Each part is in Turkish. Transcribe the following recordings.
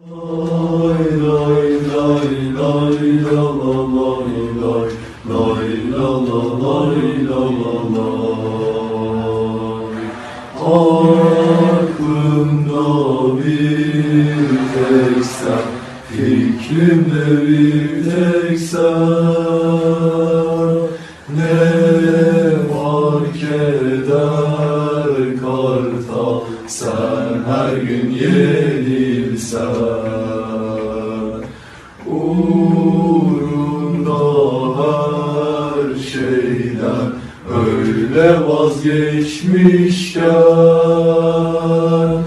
Aklımda bir tek sen, fikrimde bir tek sen. Ne fark eder kartal, sen her gün yenilsen. Uğrunda her şeyden öyle vazgeçmişken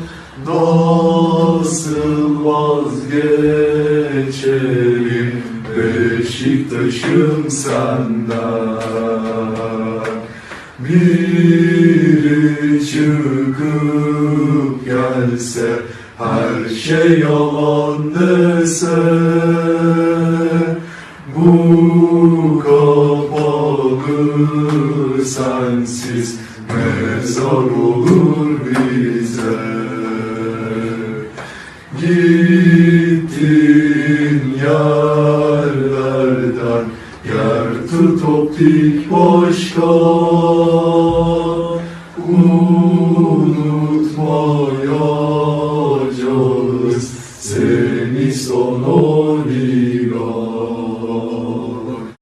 Nasıl vazgeçelim Beşiktaş'ım senden? Biri çıkıp gelse her şey yalan dese bu kapalı sensiz mezar olur bize. Gittin yerlerden yer tutup dik başka зо мною. Ну,